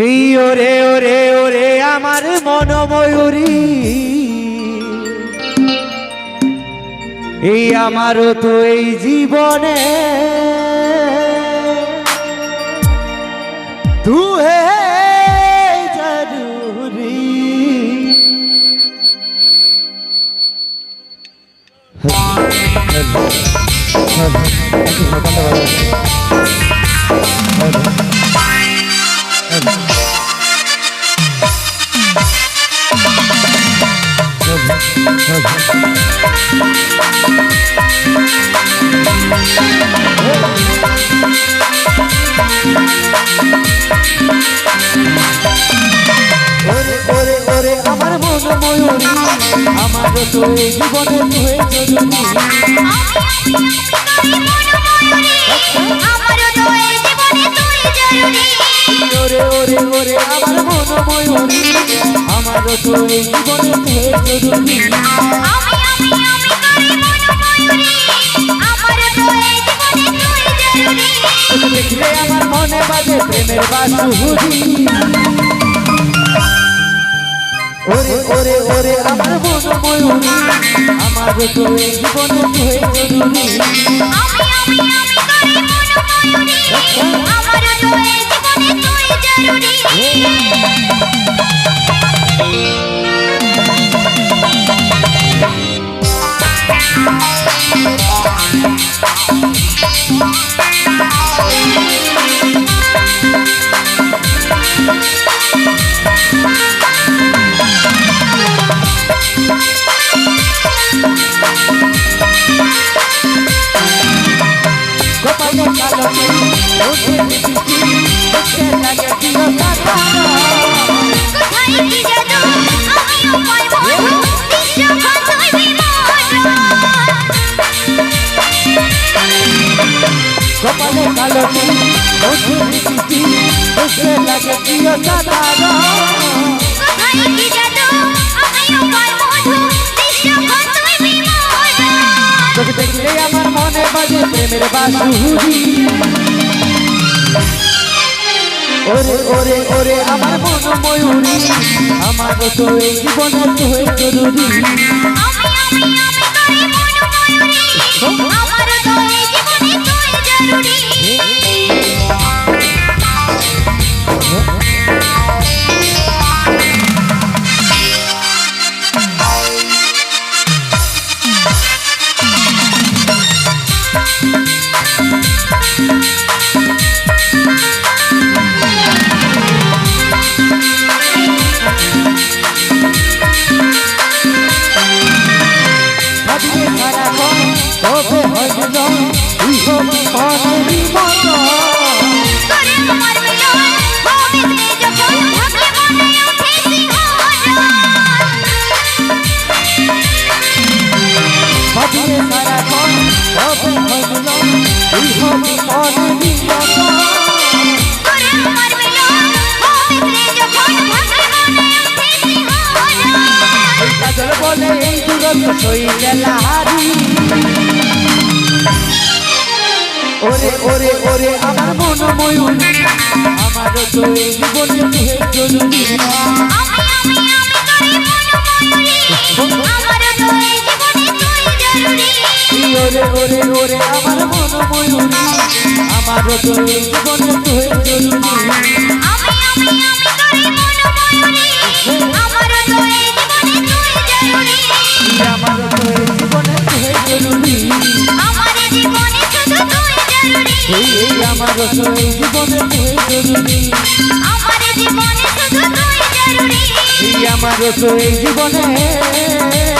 এই ওরে ওরে ওরে আমার মন ময়ূরী এই আমারও তো এই জীবনে তু হে জরুরি ওরে আমারও তো এই জীবনে তু হে ওরে ওরে ওরে আমার মন ময়ূরী আমারও তো এই জীবনে তু জরুরি দেখলে আমার মনে বাজে প্রেমের বাসুহুরি ওরে ওরে আমার মন ময়ূরী আমারও তো এই জীবনে তু হে জরুরি দেখতে লাগে প্রিয় সাদা। তোকে দেখলে আমার মনে বাজে প্রেমের বাসুহুরি ওরে ওরে ওরে আমার মন ময়ূরী আমার তো এই জীবনে তো হয়ে জরুরি ওরে ওরে ওরে, আমার মন ময়ূরী আমার তো জীবনে জরুরি। ওরে ওরে ওরে, আমার মন ময়ূরী আমার তো জীবনে জরুরি। আমার জীবনে তুই জরুরি আমার জীবনে শুধু তুই জরুরি। আমার তো এই জীবনে।